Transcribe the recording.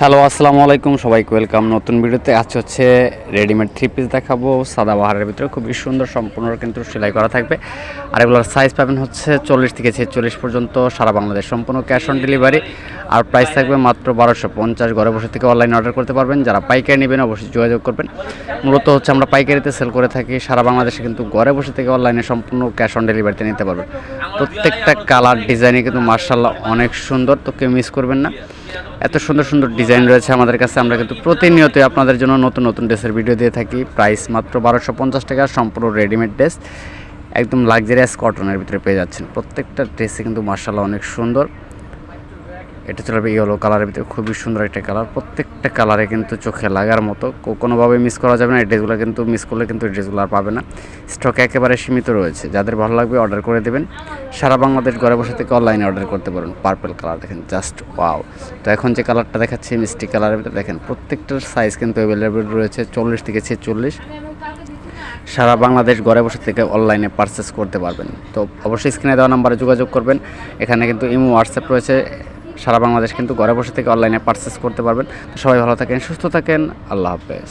Hello, আসসালামু আলাইকুম সবাইকে, ওয়েলকাম নতুন ভিডিওতে। আজ হচ্ছে রেডিমেড থ্রি পিস দেখাবো। সাদা বাহারের ভিতরে খুবই সুন্দর সম্পূর্ণ কিন্তু সেলাই করা থাকবে। আর এগুলোর সাইজ পাবেন হচ্ছে চল্লিশ থেকে ছেচল্লিশ পর্যন্ত সারা বাংলাদেশ সম্পূর্ণ ক্যাশ অন ডেলিভারি আর প্রাইস থাকবে মাত্র বারোশো পঞ্চাশ। ঘরে বসে থেকে অনলাইনে অর্ডার করতে পারবেন। যারা পাইকারি নেবেন, অবশ্যই যোগাযোগ করবেন। মূলত হচ্ছে আমরা পাইকারিতে সেল করে থাকি। সারা বাংলাদেশে কিন্তু ঘরে বসে থেকে অনলাইনে সম্পূর্ণ ক্যাশ অন ডেলিভারিতে নিতে পারবেন। প্রত্যেকটা কালার ডিজাইনে কিন্তু মার্শাল্লাহ অনেক সুন্দর। তো কেউ মিস করবেন না। এত সুন্দর সুন্দর ডিজাইন রয়েছে আমাদের কাছে। আমরা কিন্তু প্রতিনিয়তই আপনাদের জন্য নতুন নতুন ড্রেসের ভিডিও দিয়ে থাকি। প্রাইস মাত্র বারোশো পঞ্চাশ টাকা। সম্পূর্ণ রেডিমেড ড্রেস একদম লাক্সারিয়াস কটনের ভিতরে পেয়ে যাচ্ছেন। প্রত্যেকটা ড্রেসে কিন্তু মার্শাল্লাহ অনেক সুন্দর। এটা চলবে ইয়েলো কালারের ভিতরে, খুবই সুন্দর একটা কালার। প্রত্যেকটা কালারে কিন্তু চোখে লাগার মতো কোনোভাবে মিস করা যাবে না, এই ড্রেসগুলো কিন্তু মিস করলে কিন্তু এই ড্রেসগুলো আর পাবে না। স্টক একেবারে সীমিত রয়েছে, যাদের ভালো লাগবে অর্ডার করে দেবেন। সারা বাংলাদেশ ঘরে বসে থেকে অনলাইনে অর্ডার করতে পারেন পার্পল কালার দেখেন জাস্ট ওয়াও তো এখন যে কালারটা দেখাচ্ছি মিষ্টি কালারের ভিতরে, দেখেন, প্রত্যেকটার সাইজ কিন্তু অ্যাভেলেবেল রয়েছে, চল্লিশ থেকে ছেচল্লিশ। সারা বাংলাদেশ ঘরে বসে থেকে অনলাইনে পারচেস করতে পারবেন। তো অবশ্যই স্ক্রিনে দেওয়া নাম্বারে যোগাযোগ করবেন। এখানে কিন্তু ইমো হোয়াটসঅ্যাপ রয়েছে সারা বাংলাদেশ কিন্তু ঘরে বসে থেকে অনলাইনে পারচেস করতে পারবেন। তো সবাই ভালো থাকেন, সুস্থ থাকেন, আল্লাহ হাফেজ।